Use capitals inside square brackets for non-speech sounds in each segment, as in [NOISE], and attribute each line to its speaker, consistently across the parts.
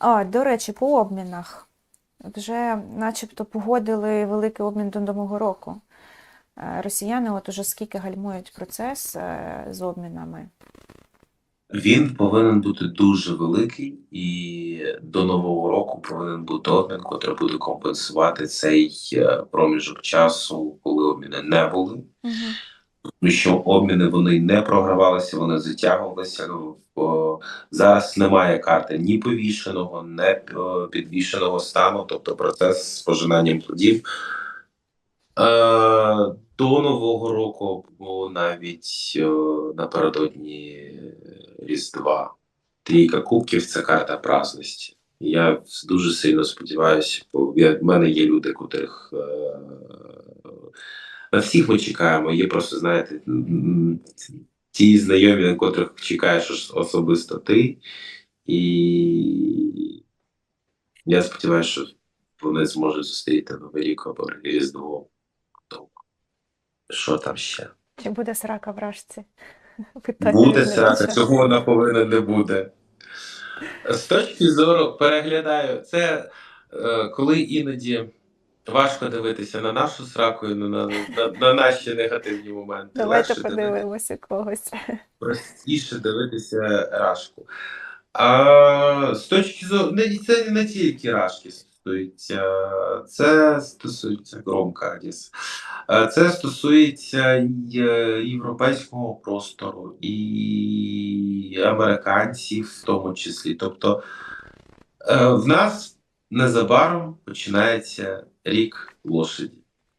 Speaker 1: А, до речі, по обмінах. Вже начебто погодили великий обмін до Нового року. Е, Росіяни от уже скільки гальмують процес е, з обмінами.
Speaker 2: Він повинен бути дуже великий, і до нового року повинен бути обмін, котрий буде компенсувати цей е, проміжок часу, коли обміни не були.
Speaker 1: Угу.
Speaker 2: Що обміни вони не програвалися, вони затягувалися. Ну, Зараз немає карти ні повішеного, ні е, підвішеного стану, тобто процес з пожинанням плодів. Е, до Нового року, або навіть е, напередодні Різдва. Трійка кубків це карта праздності. Я дуже сильно сподіваюся, бо в мене є люди, котрих всіх ми чекаємо. Є просто, знаєте, ті знайомі, на котрих чекаєш особисто ти. І я сподіваюся, що вони зможуть зустріти Новий рік або Різдво. То Що там ще?
Speaker 1: Чи буде срака в рашці? [LAUGHS] Питання
Speaker 2: Буде срака, цього вона повинна не буде. З точки зору переглядаю, це е, коли іноді важко дивитися на нашу сраку і на, на, на, на наші негативні моменти.
Speaker 1: Давайте
Speaker 2: Легше
Speaker 1: подивимося когось.
Speaker 2: простіше дивитися рашку. А з точки зору, це не тільки рашки стосується, це стосується громка Це стосується європейського простору і американців в тому числі. Тобто е, в нас незабаром починається рік лошаді.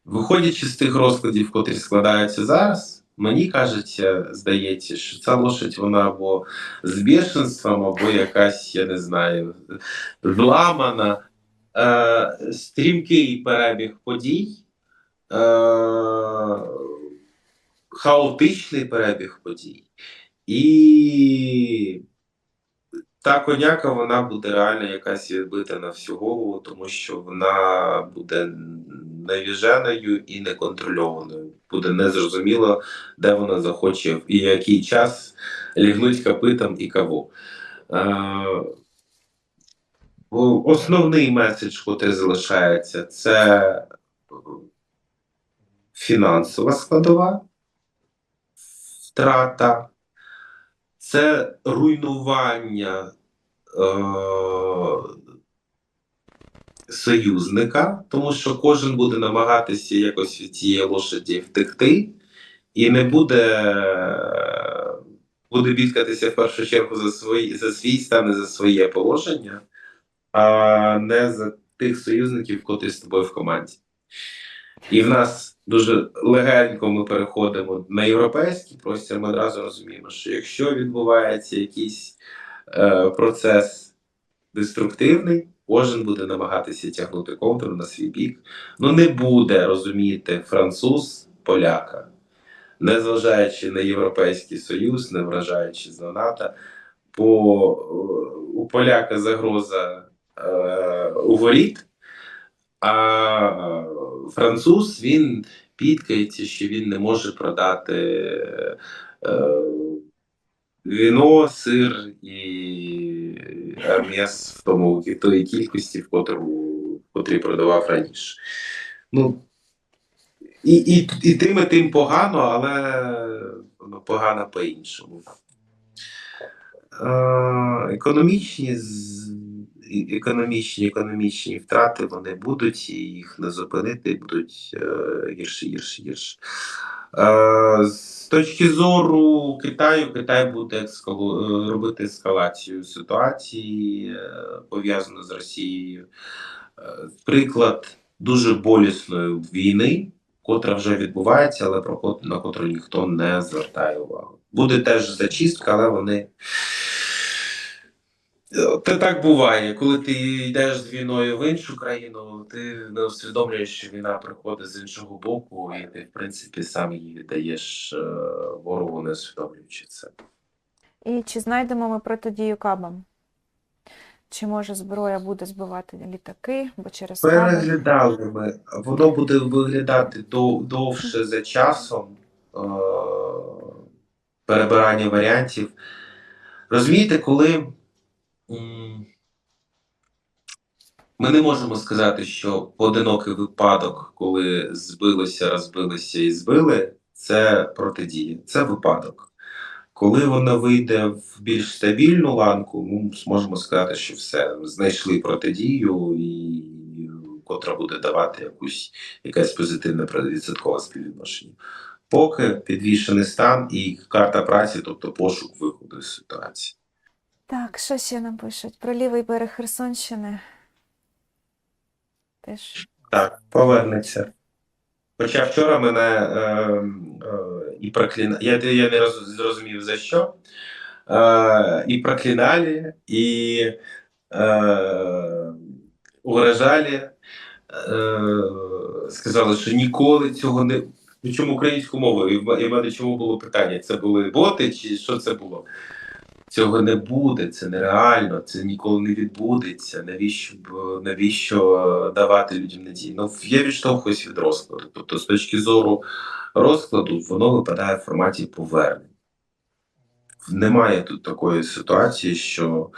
Speaker 2: Виходячи з тих розкладів, котрі складаються зараз, мені кажеться, здається, що ця лошадь вона або з бешенством, або якась, я не знаю, зламана, е, стрімкий перебіг подій, е, хаотичний перебіг подій. І та коняка вона буде реально якась відбита на всю голову, тому що вона буде навіженою і неконтрольованою. Буде незрозуміло, де вона захоче і який час лігнуть копитом і кого. Е, Основний меседж, який залишається, це фінансова складова, втрата, це руйнування е, союзника, тому що кожен буде намагатися якось від цієї лошаді втекти, і не буде, буде бідкатися в першу чергу за, свої, за свій стан і за своє положення, а не за тих союзників, котрі з тобою в команді. І в нас дуже легенько ми переходимо на європейський простір. Ми одразу розуміємо, що якщо відбувається якийсь е, процес деструктивний, кожен буде намагатися тягнути контур на свій бік. Ну не буде розуміти француз поляка, незважаючи на Європейський Союз, не вражаючи на НАТО, бо е, у поляка загроза е, у воріт. А француз він підкається, що він не може продати е, віно, сир і арм'яс в тому в тої кількості, в котрій продавав раніше. Ну, і, і, і тим і тим погано, але погано по-іншому. Е, економічні економічні, економічні втрати вони будуть, і їх не зупинити, будуть гірше, гірше, гірше. З точки зору Китаю, Китай буде е, робити ескалацію ситуації, е, пов'язану з Росією. Е, приклад дуже болісної війни, котра вже відбувається, але про на котру ніхто не звертає увагу. Буде теж зачистка, але вони. Це так буває, коли ти йдеш з війною в іншу країну, ти не усвідомлюєш, що війна приходить з іншого боку, і ти, в принципі, сам її віддаєш е, ворогу, не усвідомлюючи це.
Speaker 1: І чи знайдемо ми протидію кабам? Чи може зброя буде збивати літаки, бо через?
Speaker 2: Переглядали ми. Воно буде виглядати дов- довше за часом е- перебирання варіантів. Розумієте, коли Ми не можемо сказати, що поодинокий випадок, коли збилося, розбилося і збили, це протидія, це випадок. Коли вона вийде в більш стабільну ланку, ми зможемо сказати, що все, знайшли протидію, і котра буде давати якусь якесь позитивне відсоткове співвідношення. Поки підвішений стан і карта праці, тобто пошук виходу з ситуації.
Speaker 1: Так, що ще нам пишуть? Про лівий берег Херсонщини. Теж.
Speaker 2: Так, повернеться. Хоча вчора мене е, е, і проклина... я, я не роз... зрозумів за що. Е, і проклинали, і е, угрожали, е, сказали, що ніколи цього не. Причому українською мовою, і і в мене чому було питання? Це були боти, чи що це було? Цього не буде, це нереально, це ніколи не відбудеться. Навіщо навіщо давати людям надію? Ну я відштовхуюсь від розкладу. Тобто, з точки зору розкладу, воно випадає в форматі повернень. Немає тут такої ситуації, що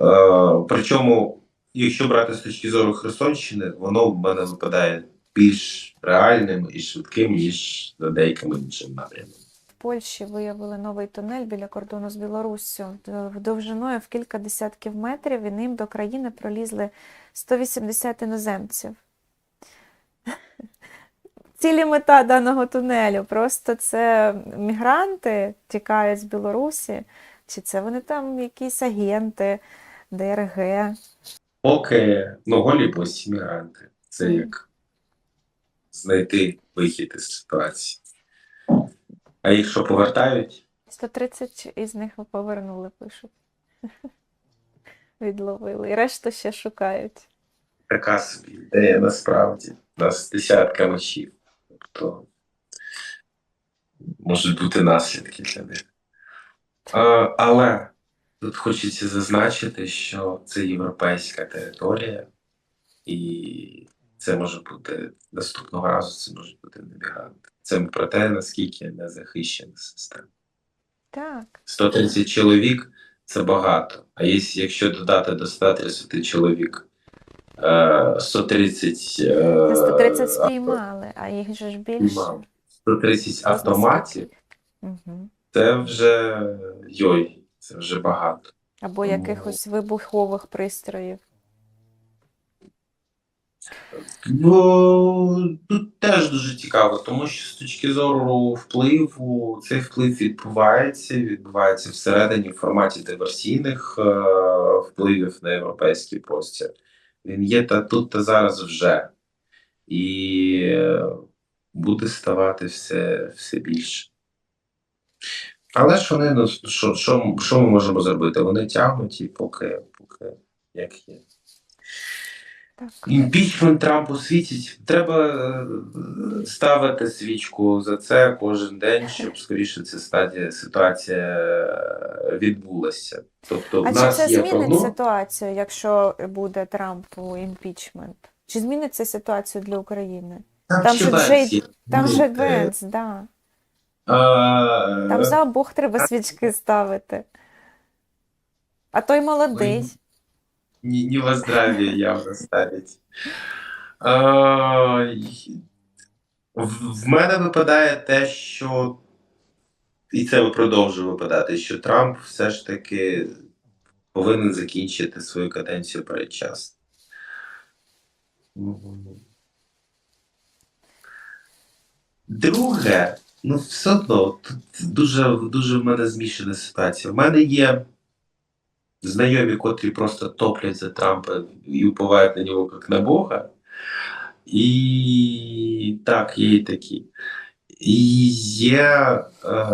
Speaker 2: е, причому, якщо брати з точки зору Херсонщини, воно в мене випадає більш реальним і швидким, ніж за деякими іншими напрямами.
Speaker 1: Польщі виявили новий тунель біля кордону з Білоруссю довжиною в кілька десятків метрів, і ним до країни пролізли 180 іноземців. [LAUGHS] Цілі мета даного тунелю. Просто це мігранти тікають з Білорусі, чи це вони там якісь агенти, ДРГ.
Speaker 2: Поки ну, голі босі мігранти. Це як знайти вихід із ситуації. А їх що повертають?
Speaker 1: 130 із них повернули, пишуть. [LAUGHS] Відловили. І решту ще шукають.
Speaker 2: Така собі ідея насправді. У нас десятка мочів. Тобто можуть бути наслідки для них. А, але тут хочеться зазначити, що це європейська територія, і це може бути наступного разу, це можуть бути не мігранти. Це про те, наскільки не захищена система.
Speaker 1: Так.
Speaker 2: 130 чоловік це багато. А якщо- додати до 130 чоловік е, 130, е,
Speaker 1: Це 130
Speaker 2: авто-
Speaker 1: спіймали, а їх же ж більше.
Speaker 2: спіймали. 130 автоматів,
Speaker 1: Угу.
Speaker 2: це вже йой, це вже багато.
Speaker 1: Або якихось вибухових пристроїв.
Speaker 2: Ну тут теж дуже цікаво, тому що з точки зору впливу, цей вплив відбувається, відбувається всередині в форматі диверсійних е, впливів на європейський простір. Він є та тут та зараз вже. І е, буде ставати все, все більше. Але ж вони, що, що, що ми можемо зробити? Вони тягнуть і поки, поки як є. Імпічмент Трампу світить. Треба е, ставити свічку за це кожен день, щоб скоріше ця стадія ситуація е, відбулася. Тобто,
Speaker 1: А
Speaker 2: в
Speaker 1: чи
Speaker 2: нас
Speaker 1: це
Speaker 2: є
Speaker 1: змінить
Speaker 2: прогноз.
Speaker 1: ситуацію, якщо буде Трампу імпічмент? Чи змінить це ситуацію для України? там
Speaker 2: ще
Speaker 1: же Джей- Там же
Speaker 2: Ну, е,
Speaker 1: Венс, да.
Speaker 2: е,
Speaker 1: Там за обох треба свічки ставити. А той молодий.
Speaker 2: Не, не во здравие явно ставить. В, мене випадає те, що. І це продовжує випадати, що Трамп все ж таки повинен закінчити свою каденцію передчасно. Друге, ну все одно тут дуже, дуже в мене змішана ситуація. В мене є знайомі, котрі просто топлять за Трампа і уповають на нього як на Бога. І так, є і такі. І є е,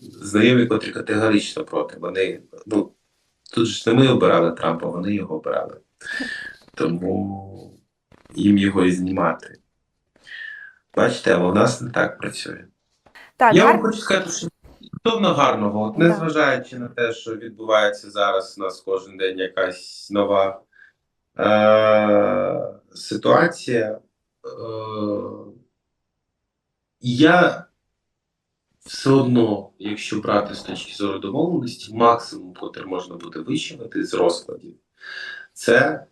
Speaker 2: знайомі, котрі категорично проти. Вони, ну, тут ж не ми обирали Трампа, вони його обирали. Тому їм його і знімати. Бачите, але у нас не так працює.
Speaker 1: Так,
Speaker 2: Я вам хочу сказати, що стосовно гарного, от незважаючи на те, що відбувається зараз у нас кожен день якась нова е- ситуація, е- я все одно, якщо брати з точки зору домовленості, максимум, котрий можна буде вичинити з розкладів, це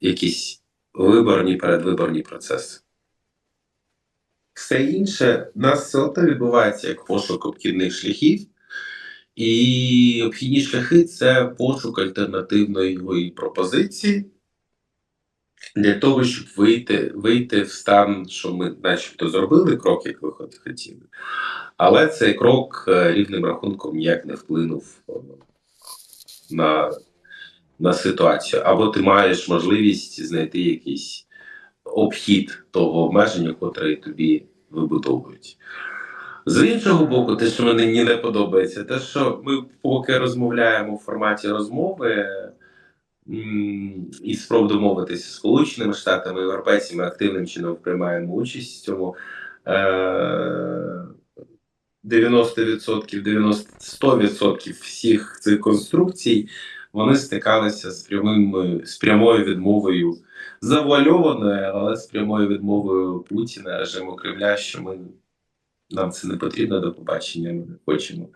Speaker 2: якісь виборні, передвиборні процеси. Все інше у нас все одно відбувається як пошук обхідних шляхів. І обхідні шляхи це пошук альтернативної пропозиції для того, щоб вийти, вийти в стан, що ми начебто зробили крок, як ви хотіли. Але цей крок е, рівним рахунком ніяк не вплинув е, на, на ситуацію. Або ти маєш можливість знайти якийсь обхід того обмеження, котре тобі вибудовують. З іншого боку, те, що мені не подобається, те, що ми поки розмовляємо в форматі розмови і спроб домовитися з Сполученими Штатами, європейцями активним чином приймаємо участь в цьому. Е- 90%, 90, 100% всіх цих конструкцій вони стикалися з прямим з прямою відмовою завуальованою, але з прямою відмовою Путіна, режиму Кремля, що ми нам це не потрібно до побачення, ми не хочемо.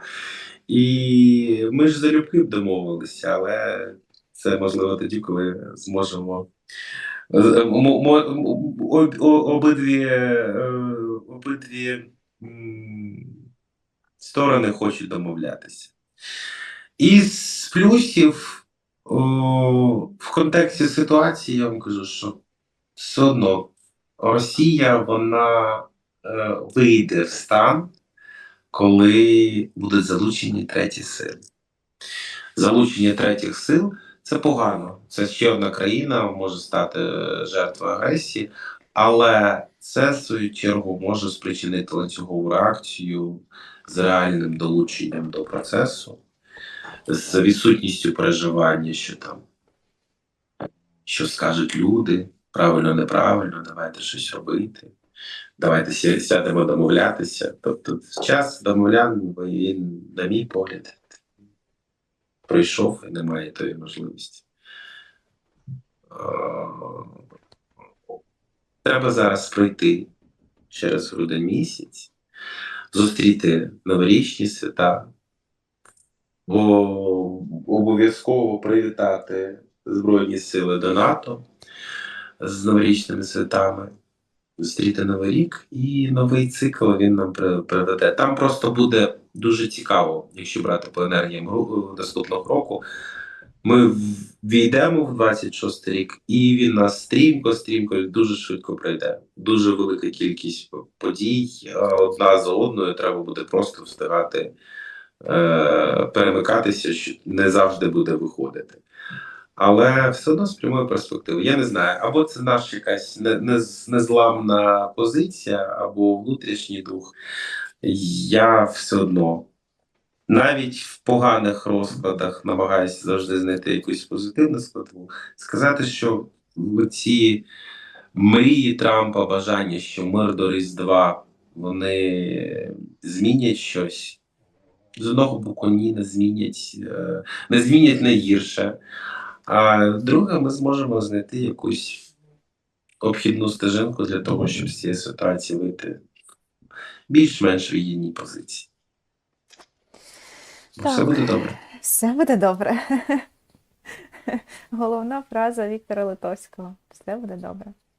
Speaker 2: І ми ж залюбки домовилися, але це можливо тоді, коли зможемо. Обидві, е, обидві сторони хочуть домовлятися. Із плюсів о, в контексті ситуації я вам кажу, що все одно Росія вона е, вийде в стан, коли будуть залучені треті сили. Залучення третіх сил це погано. Це ще одна країна може стати е, жертвою агресії, але це, в свою чергу, може спричинити ланцюгову реакцію з реальним долученням до процесу, з відсутністю переживання, що там, що скажуть люди, правильно, неправильно, давайте щось робити. Давайте сядемо домовлятися. Тобто, час домовляння, він, на мій погляд, пройшов і немає тої можливості. Е, Треба зараз пройти через грудень місяць, зустріти новорічні свята, обов'язково привітати Збройні Сили до НАТО з новорічними святами, зустріти Новий рік і новий цикл він нам приведе. Там просто буде дуже цікаво, якщо брати по енергіям наступного року. Ми війдемо в 26 рік, і він нас стрімко, стрімко, дуже швидко пройде. Дуже велика кількість подій е, одна за одною. Треба буде просто встигати е, перемикатися, що не завжди буде виходити. Але все одно з прямою перспективою. Я не знаю, або це наша якась не- не- незламна позиція, або внутрішній дух. Я все одно навіть в поганих розкладах намагаюся завжди знайти якусь позитивну складову. Сказати, що ці мрії Трампа, бажання, що мир до Різдва, вони змінять щось. З одного боку, ні, не змінять, е, не змінять на гірше. А друге, ми зможемо знайти якусь обхідну стежинку для того, щоб з цієї ситуації вийти в більш-менш вигідній позиції. Бо Все буде добре.
Speaker 1: Все буде добре. [LAUGHS] Головна фраза Віктора Литовського. Все буде добре.